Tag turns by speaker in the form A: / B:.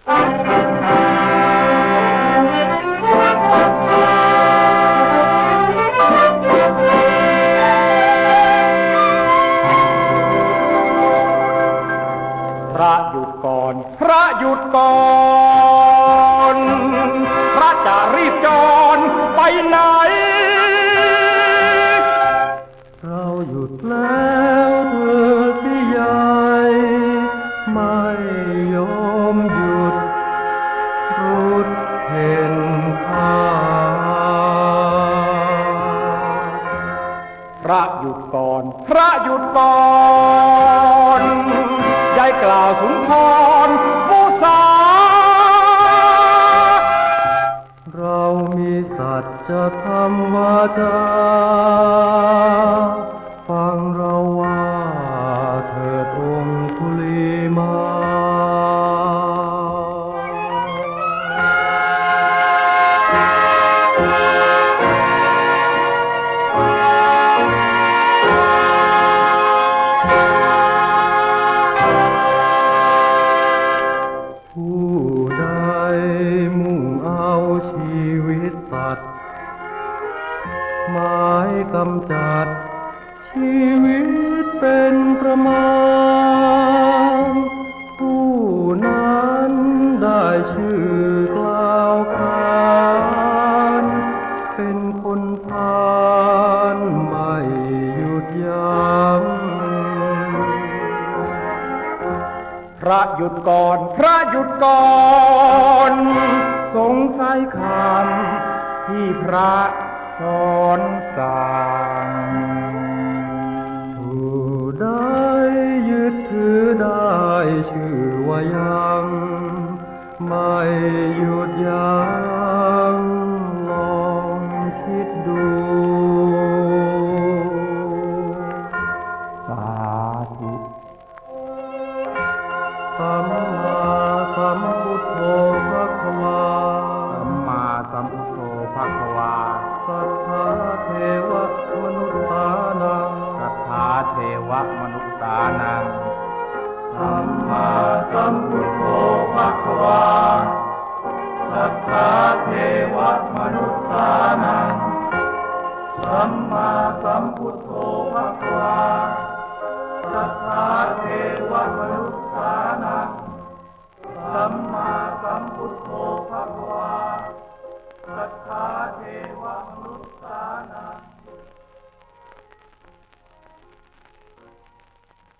A: พระหยุดก่อน พระหยุดก่อน พระจะรีบจรไปไหน
B: เราหยุดแล้วเธอที่ยายไม่ยอม
A: พระหยุดก่อน พระหยุดก่อนยายกล่าวสุนทรผู้สา
B: เรามีสัจจะธรรมวาจาฟังายกำจัด ชีวิตเป็นประมาณ ผู้นั้นได้ชื่อกล่าวขานเป็นคนพาลไม่หยุดยัง้ง
A: พระหยุดก่อน พระหยุดก่อน สงสัยคำที่พระ สอนสั่ง
B: ผู้ใดยึดถือได้ชื่อว่ายัง ไม่หยุดยัง้งลองคิดดู
A: สาธุ
B: สัมมาสัมพุ มพุทโธภะคะวาสัทธาเทวมนุษสานังสัมมาสัมพุทโธภะคะวาสัทธาเทวมนุษสานังสัมมาสัมพุทโธภะคะวาสัทธาเทวมนุษสานัง